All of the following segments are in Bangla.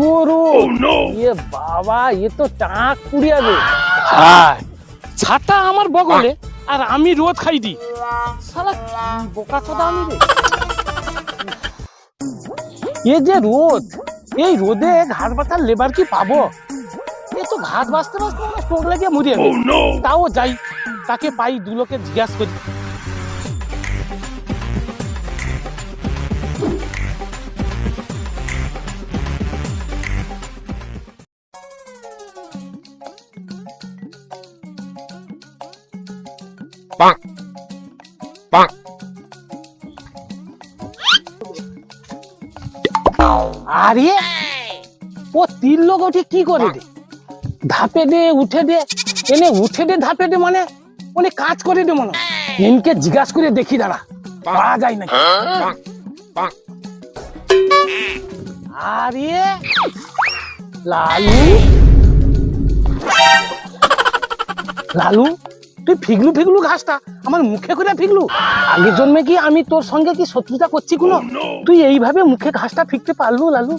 এত রোদ এ বাবা এ তো টাক পুড়িয়াবে হায়। ছাতা আমার বগলে আর আমি রোদ খাই দি। শালা বোকা চোদা আমি রে। এ যে রোদ এই রোদে ঘাট বাতার লেবার কি পাবো? এ তো ঘাট বাঁচতে বাঁচতে মানে স্ট্রোক লাগিয়ে মরিয়ে যাবে। তাও যাই তাকে পাই দু লোকে জিজ্ঞাসা করি। আরে ও তিন লোক ওঠে কি করে দে? ধাপে দে উঠে দে এনে উঠে দে ধাপে দে মানে মানে কাজ করে দে মনে। এনকে জিজ্ঞাসা করে দেখি দাঁড়া পাওয়া যায় নাকি? আরে লালু? লালু? তুই ফিগলু ফিগলু ঘাসটা আমার মুখে করে ফিগলু। আগের জন্মে কি আমি তোর সঙ্গে কি শত্রুতা করছি কোনো? তুই এইভাবে মুখে ঘাসটা ফিকতে পারলু লালু?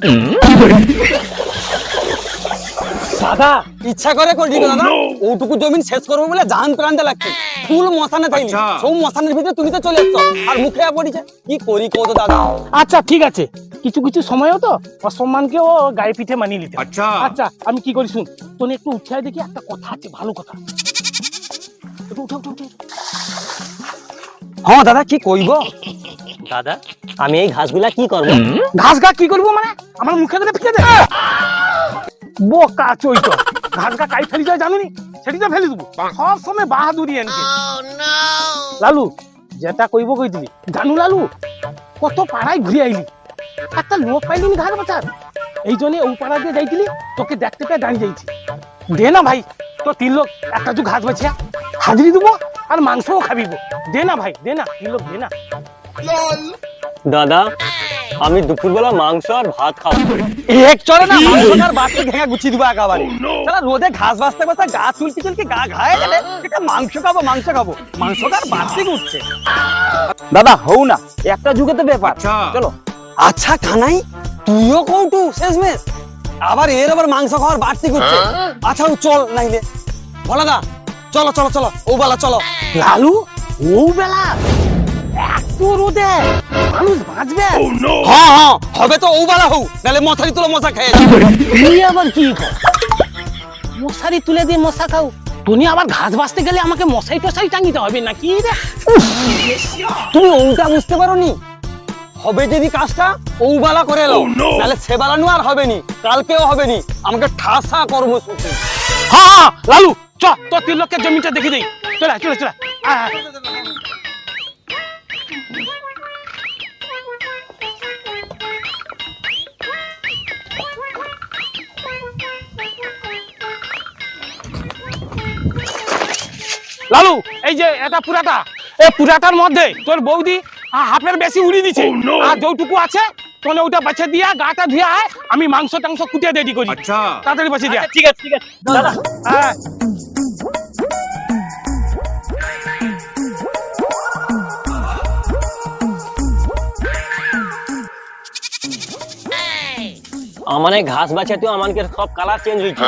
দাদা ইচ্ছা করে করলি না দাদা? ওটুকু জমিন শেষ করব বলে জান প্রাণটা লাগছে। ফুল মশানে থাইনি সব মশানের ভিতরে তুমি তো চলে এসছো আর মুখে পড়িছে কি করি কত দাদা? আচ্ছা ঠিক আছে। কিছু কিছু সময়ও তো অসম্মানকে ও গায়ে পিঠে মানিয়ে নিতে আচ্ছা। আচ্ছা আমি কি করি শুন? তোর একটু উৎসাহ দেখি একটা কথা আছে ভালো কথা। হ্যাঁ দাদা কি কইব দাদা? আমি এই ঘাসগুলা কি করব? ঘাস গা কি করব মানে? আমার মুখে করে ফিকে দে বোকা চৈত ঘাস গা কাই ফেলি যায় জানুনি? সেটি তো ফেলে দেবো। সব সময় বাহাদুরি এনকে। লালু যেটা কইব কই দিবি জানু লালু কত পাড়ায় ঘুরে আইলি। একটা লোক পাইলি নি ঘাস বাঁচার। এই জন্য ও পাড়া দিয়ে যাইছিলি তোকে দেখতে পেয়ে দাঁড়িয়ে যাইছি দে না ভাই তো তিন লোক একটা দু ঘাস বাছিয়া হাজিরি দেবো আর মাংসও খাবি গো। দে না ভাই দে না তিন লোক দে না। দাদা আমি দুপুরবেলা মাংস আর ভাত খাব। এক চলে না মাংস আর ভাতকে ঘেঙা গুছিয়ে দিব একেবারে। তাহলে রোদে ঘাস বাঁচতে বাঁচতে গা চুলকি চুলকি গা ঘায়ে গেলে এটা মাংস খাব মাংস খাব। মাংস আর বাড়তে উঠছে দাদা হও না একটা যুগে তো ব্যাপার। আচ্ছা। চলো। আচ্ছা কানাই তুইও কৌটু শেষমেশ। আবার এর আবার মাংস খাওয়ার বাড়তি করছে। আচ্ছা চল নাইলে। বলা দা চলো চলো চলো ও বেলা চলো। লালু ও বেলা এত রোদে মানুষ বাঁচবে? হ্যাঁ হ্যাঁ হবে তো ও বেলা হও নাহলে মশারি তুলো মশা খেয়ে তুই আবার কি? মশারি তুলে দিয়ে মশা খাও। তুমি আবার ঘাস বাঁচতে গেলে আমাকে মশাই টশাই টাঙিতে হবে নাকি রে? তুমি ওটা বুঝতে পারো নি হবে যদি কাজটা ওবেলা করে এলো নাহলে সেবেলা নু আর হবে নি কালকেও হবে নি। আমাকে ঠাসা কর্মসূচি। হ্যাঁ হ্যাঁ, লালু চ তোর তিন লক্ষের জমিটা দেখে দেই চলে চলে চলে। লালু এই যে এটা পুরাটা। এই পুরাটার মধ্যে তোর বৌদি হা- হাফের বেশি উড়িয়ে দিছে। আর যেটুকু আছে তোলে ওটা বাছে দিয়া গাটা ধুয়া আয়, আমি মাংস টাংস কুটিয়ে রেডি করি। আচ্ছা। তাড়াতাড়ি বাছে দিয়া। ঠিক আছে ঠিক আছে। দাদা। হ্যাঁ আমানে ঘাস বাছে তো আমাকে সব কালার চেঞ্জ হয়েছে।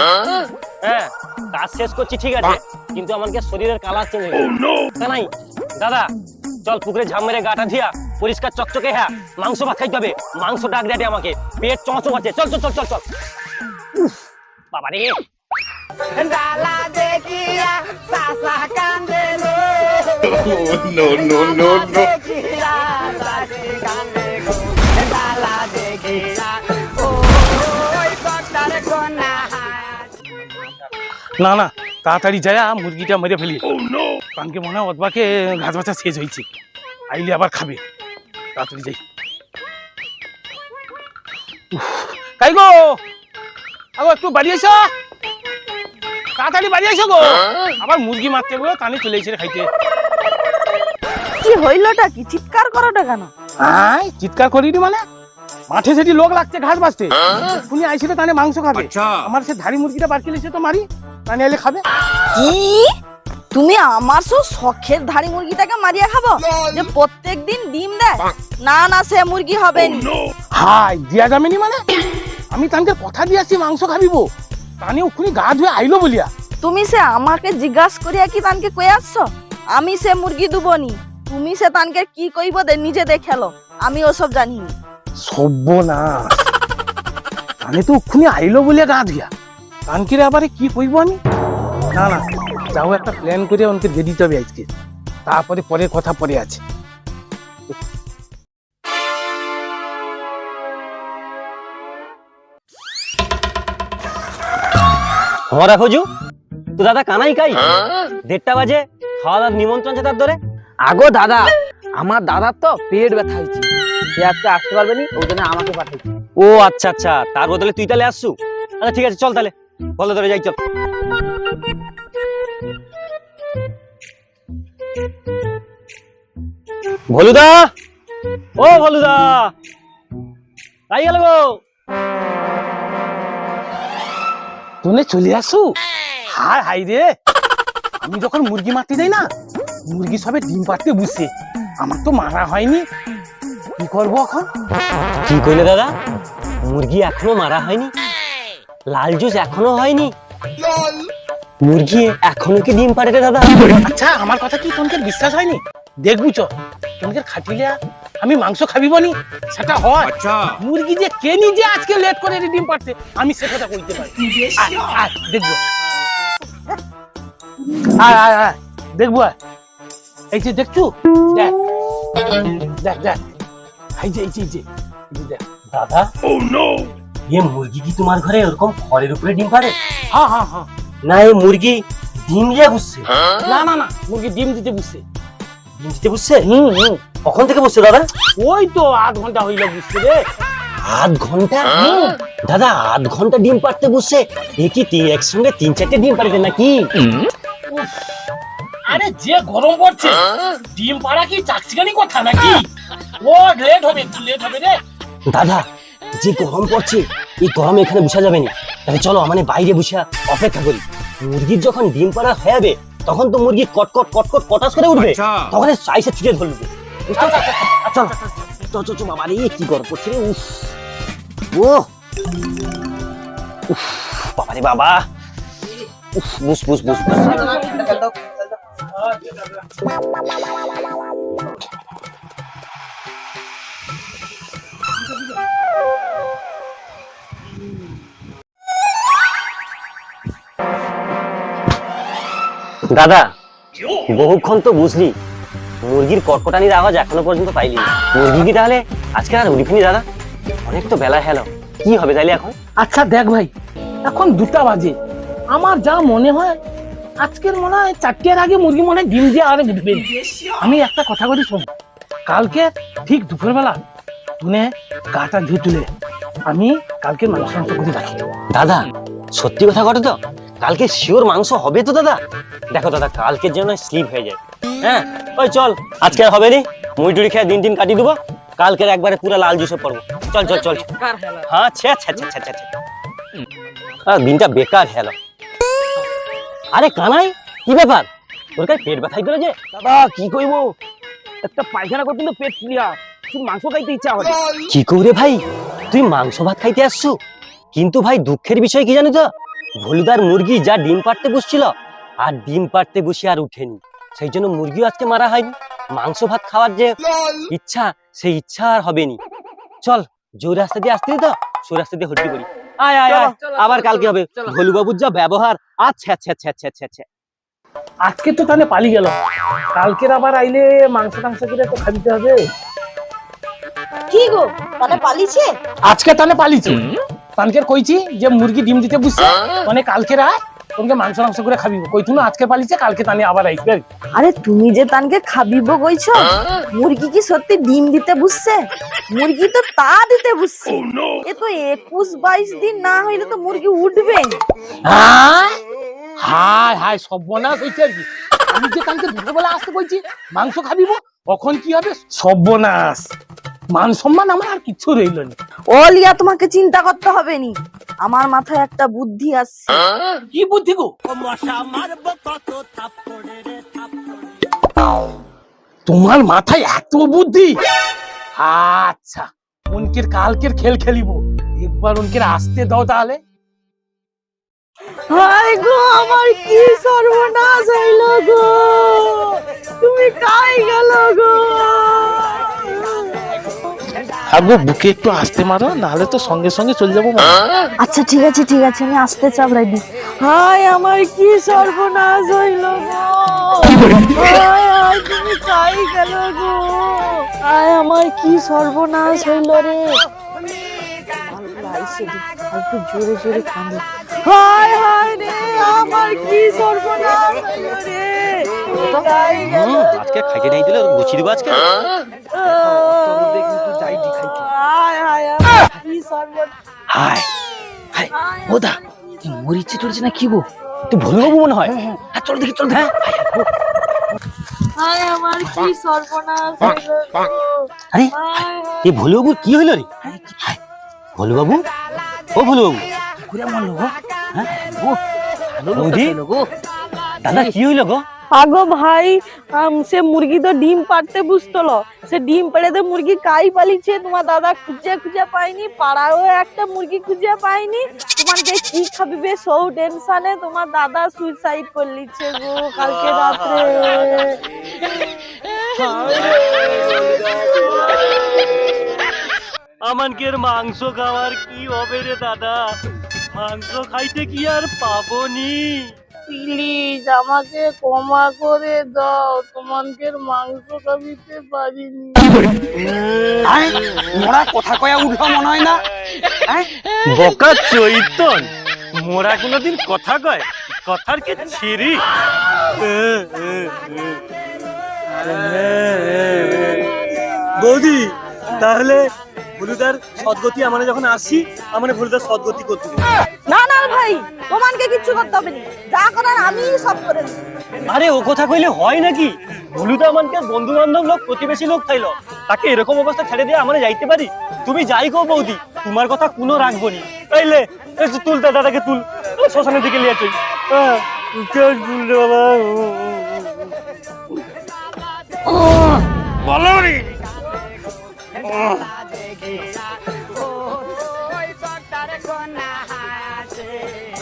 হ্যাঁ? কাজ শেষ করছি ঠিক আছে। কিন্তু আমাকে শরীরের কালার চেঞ্জ হয়েছে। নাই। দাদা চল পুকুরে ঝাম মেরে গাটা দিয়া পরিষ্কার চকচকে হ্যাঁ। মাংস ভাত খাইতে হবে। মাংস ডাক দেয় আমাকে। পেট চঁচক আছে চল চল চল চল চল। বাবা রে। no no no no না না তাড়াতাড়ি যায় মুরগিটা মেরে ফেলি। কানকে মনে হয় অদবাকে ঘাস বাছা শেষ হয়েছে। আইলে আবার খাবে। তাড়াতাড়ি যাই। উফ, কাই গো? আগো একটু বাড়ি এসো। তাড়াতাড়ি বাড়ি এসো গো। আবার মুরগি মারতে গো কানে চলে এসে খাইতে। কি হইলটা কি? চিৎকার করোটা কেন? আয় চিৎকার করিনি মানে? মাঠে সেটি লোক লাগছে ঘাস বাঁচতে। শুনি আইছিল তাহলে মাংস খাবে। আচ্ছা। আমার সে ধারি মুরগিটা বার কেলেছে তো মারি। এলে খাবে? কি? তুমি আমার সব শখের ধাড়ি মুরগিটাকে মারিয়া খাব? যে প্রত্যেক দিন ডিম দেয়? না না সে মুরগি হবে হাই দিয়া যাবে নি মানে? আমি তানকে কথা দিয়েছি মাংস খাবিব। তানে ওখানে গা ধুয়ে আইলো বলিয়া। তুমি সে আমাকে জিজ্ঞাসা করিয়া কি তানকে কই আসছো? আমি সে মুরগি দুবনি। তুমি সে তানকে কি কইব দে নিজে দেখেলো আমি ওসব জানি নি। সর্বনাশ তানে তো ওখানে আইলো বলিয়া গা ধুয়া। তানকে আবার কি কইব আমি? না না যাও একটা প্ল্যান করে ওনকে দিয়ে দিতে হবে আজকে। তারপরে পরের কথা পরে আছে। হরা খোঁজু তো দাদা কানাই কাই দেড়টা বাজে খাওয়া দাওয়ার নিমন্ত্রণ আছে তার ধরে? আগো দাদা আমার দাদার তো পেট ব্যথা হয়েছে। সে আজকে আসতে পারবে নি ওই জন্য আমাকে পাঠাইছে। ও আচ্ছা আচ্ছা তার বদলে তুই তাহলে আসছু। আচ্ছা ঠিক আছে চল তাহলে। বলো, ধরে যাই, চল। ভলুদা ও ভলুদা তাই গেল গো চলে আসু? হাই হাই রে! আমি যখন মুরগি মারতে যাই না, মুরগি সবে ডিম পাড়তে বুঝছে আমার তো মারা হয়নি। কি করব এখন? কি কইলে দাদা? মুরগি এখনও মারা হয়নি। লাল জুস এখনও হয়নি। মুরগি এখনও কি ডিম পাড়ে রে দাদা? আচ্ছা আমার কথা কি তোমাকে বিশ্বাস হয়নি? দেখবু চ তোমাকে খাটিলে আমি মাংস খাবি বনি সেটা হয়। আচ্ছা। মুরগি যে কে নিজে আজকে লেট করে ডিম পাড়তে আমি সে কথা কইতে পারি। আয়, আয়, দেখব আয় আয় আয় দেখব এই যে দেখছু? দেখ দেখ দেখ। এই যে এই যে এই যে এই যে দেখ। দাদা ও নো ये মুরগি কি তোমার ঘরে এরকম খড়ের উপরে ডিম পাড়ে হ্যাঁ হ্যাঁ হ্যাঁ না এই মুরগি ডিম দিয়ে বুঝছে না না না মুরগি ডিম দিতে বুঝছে ডিম দিতে বুঝছে হুম হুম কখন থেকে বুঝছে দাদা ওই তো আধ ঘণ্টা হইল বুঝছে রে আধ ঘণ্টা দাদা আধ ঘণ্টা ডিম পাড়তে বসছে এ কি তিন একসঙ্গে তিন চারটে ডিম পাড়তে নাকি আরে যে গরম পড়ছে ডিম পাড়া কি চাকচিকানি কথা নাকি ও লেট হবে লেট হবে রে দাদা যে গরম পড়ছে এই গরমে এখানে বসা যাবে না। তাহলে চলো মানে বাইরে বসে অপেক্ষা করি। মুরগির যখন ডিম পাড়া হয়ে যাবে তখন তো মুরগি কটকট কটকট কটাস করে উঠবে। তখন সাইসে ছুটে ধরবে? চল চল চল চল বাবা রে কি গরম পড়ছে রে উফ। ও উফ বাবা রে বাবা। উফ বুস বুস বুস বুস। দাদা বহুক্ষণ তো বুঝলি মুরগির কটকটানির আওয়াজ এখনও পর্যন্ত পাইলি মুরগি কি তাহলে আজকে আর উড়িফিনি দাদা? অনেক তো বেলা হেলো কি হবে তাইলে এখন? আচ্ছা দেখ ভাই এখন দুটা বাজে। আমার যা মনে হয় আজকের মনে হয় চারটের আগে মুরগি মনে হয় ডিম দিয়ে আর উঠবে আমি একটা কথা বলি শোন কালকে ঠিক দুপুরবেলা তুনে গাটা ধুয়ে তুলে আমি কালকে মাংস করে রাখি দাদা সত্যি কথা ঘটে তো? কালকে শিওর মাংস হবে তো দাদা? দেখো দাদা, কালকের জন্য স্লিপ হয়ে যায়। হ্যাঁ? ওই চল, আজকে হবে নি। মুই টুড়ি খেয়ে দিন দিন কাটিয়ে দেবো। কালকের একবারে পুরো লাল জুসে পড়ব চল চল চল। হ্যাঁ ছে ছে ছে ছে ছে। দিনটা বেকার হেল। আরে, কানাই, কি ব্যাপার? তোর কাছে পেট ব্যথাই করে যে? দাদা কি কইবো? একটা পায়খানা করতে তো পেট ক্লিয়ার শুধু মাংস খাইতে ইচ্ছা হবে কি করে ভাই? তুই মাংস ভাত খাইতে আসছো? কিন্তু ভাই, দুঃখের বিষয় কি জানি তো? ভলুদার মুরগি যা ডিম পাড়তে বসছিল আর ডিম পাড়তে বসে আর উঠেনি। সেই জন্য মুরগিও আজকে মারা হয়নি। মাংস ভাত খাওয়ার যে ইচ্ছা সেই ইচ্ছা আর হবেনি। চল জোর রাস্তা দিয়ে আসতে তো? সো রাস্তা দিয়ে হট্টি করি। আয় আয় আয়। আবার কালকে হবে। ভলু বাবুর যা ব্যবহার আচ্ছা আচ্ছা আচ্ছা আচ্ছা আচ্ছা আচ্ছা আজকে তো তাহলে পালি গেল। কালকের আবার আইলে মাংস টাংস করে তো খাবিতে হবে? কি গো? তাহলে পালিছে? আজকে তাহলে পালিছে। কালকের কইছি যে মুরগি ডিম দিতে বুঝছে? মানে কালকে আয় তোমাকে মাংস মাংস করে খাবি কই তুমি আজকে পালিছে কালকে তানে আবার আইসবে আর তুমি যে তানকে খাবিব কইছ মুরগি কি সত্যি ডিম দিতে বুঝছে? মুরগি তো তা দিতে বুঝছে। এ তো একুশ বাইশ দিন না হইলে তো মুরগি উঠবে। হ্যাঁ? হাই হাই সর্বনাশ হয়েছে আর কি। আমি যে কালকে দুপুরবেলা আসতে বলছি মাংস খাবিব কখন কি হবে? সর্বনাশ। মান সম্মান আমার আর কিচ্ছু রইল না। ও লিয়া তোমাকে চিন্তা করতে হবে নি। আমার মাথায় একটা বুদ্ধি আসছে। কি বুদ্ধি গো? তোমার মাথায় এত বুদ্ধি? আচ্ছা উনকের কালকের খেল খেলিব। একবার উনকের আসতে দাও তাহলে। হাই গো আমার কি সর্বনাশ হইল গো। তুমি কাই গেল গো? আগো বুকে একটু আসতে মারো নাহলে তো সঙ্গে সঙ্গে চলে যাব আচ্ছা ঠিক আছে ঠিক আছে আমি আসতে চাপ রাইডি হাই আমার কি সর্বনাশ হইল গো? হায় হায় তুমি কাই গেল গো? হায় আমার কি সর্বনাশ হইল রে? একটু জোরে জোরে হায় হায় রে আমার কি সর্বনাশ হইল রে? আজকে খাইতে নাই দিলে গুছিয়ে দেবো আজকে? হায় হায় ওদা তুই মোর ইচ্ছে চলছে না কি বো তুই ভুল হব মনে হয়। হ্যাঁ, আর চল দেখি চল দেখি। আরে এ ভুলু বাবু কি হইল রে? ভুলু বাবু ও ভুলু বাবু ঘুরে দাদা কি হইল গো? আগো ভাই সে মুরগি তো ডিম পাড়তে বুঝতল। সে ডিম পেড়েতে মুরগি কাই পালিছে? তোমার দাদা খুঁজে খুঁজে পাইনি পাড়াও একটা মুরগি খুঁজে পাইনি তোমার যে কি খাবিবে সৌ টেনশনে তোমার দাদা সুইসাইড করলিছে গো কালকে রাত্রে। আমানকের মাংস খাওয়ার কি হবে রে দাদা? মাংস খাইতে কি আর পাবনি প্লিজ আমাকে ক্ষমা করে দাও তোমাদের মাংস খাবিতে পারিনি। মোরা কথা কয়া উঠল মনে হয় না? বকা চৈতন মোরা কোনোদিন কথা কয় কথার কে ছিরি? বৌদি তাহলে ভুলুদার সদ্গতি আমরা যখন আসি আমরা ভুলুদার সদ্গতি করতে না না ভাই তোমাকে কিচ্ছু করতে হবে না। যা করার আমি সব করে দেব। আরে ও কথা কইলে হয় নাকি? ভুলুদা আমাকে বন্ধু বান্ধব লোক প্রতিবেশী লোক থাইলো। তাকে এরকম অবস্থা ছেড়ে দিয়ে আমরা যাইতে পারি? তুমি যাই গো বৌদি তোমার কথা কোনো রাখব নি। তাইলে তুল দাদাকে তুল। ও শ্মশানের দিকে নিয়ে চল। হ্যাঁ, বলো রে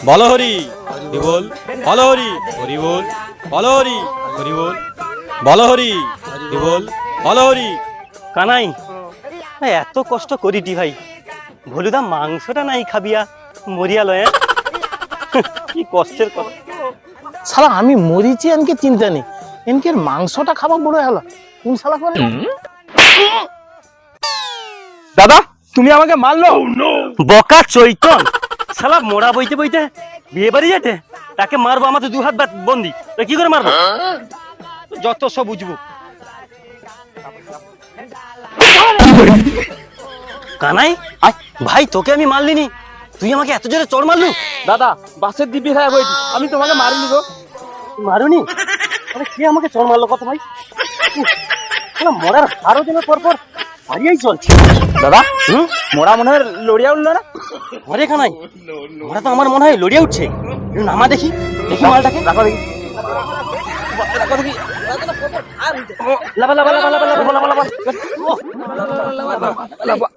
বলো হরি হরি বল। বলো হরি হরি বল। বলো হরি হরি বল। বলো হরি হরি বল। বলো হরি। কানাই এত কষ্ট করিটি ভাই। ভুলুদা মাংসটা নাই খাবিয়া মরিয়া লয়? কি কষ্টের কথা। শালা আমি মরিছি এনকে চিন্তা নেই। এনকে মাংসটা খাবার বড় হলো কোন শালা করে দাদা তুমি আমাকে মারলো? বকা চৈতন। শালা মোড়া বইতে বইতে বিয়ে বাড়ি যেতে? তাকে মারবো আমাদের দু হাত বন্দি। তো কি করে মারবো? যত সব বুঝব। কানাই ভাই তোকে আমি মারলিনি। তুই আমাকে এত জোরে চড় মারলু? দাদা বাসের দিব্যি হ্যাঁ বইটি। আমি তোমাকে মারিনি গো। মারুনি? আরে কে আমাকে চড় মারলো কত ভাই? মরার আরও দিনের পর পর হারিয়েই চলছে দাদা মোড়া মনে হয় লড়িয়া উঠল না? ঘরে কানাই ওরা তো আমার মনে হয় লড়িয়ে উঠছে। নামা দেখি। দেখি মালটাকে। রাখো দেখি। লাবা লাবা লাবা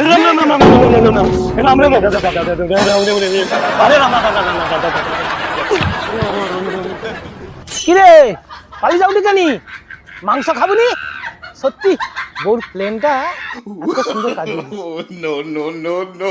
রাম রাম রাম রাম রাম রাম রাম রাম রাম রাম রাম রাম রাম রাম রাম কিরে পালিয়ে যাও কেনি মাংস খাবনি সত্যি বোর প্লেনটা এত সুন্দর কাজ Oh, no, no, no, no.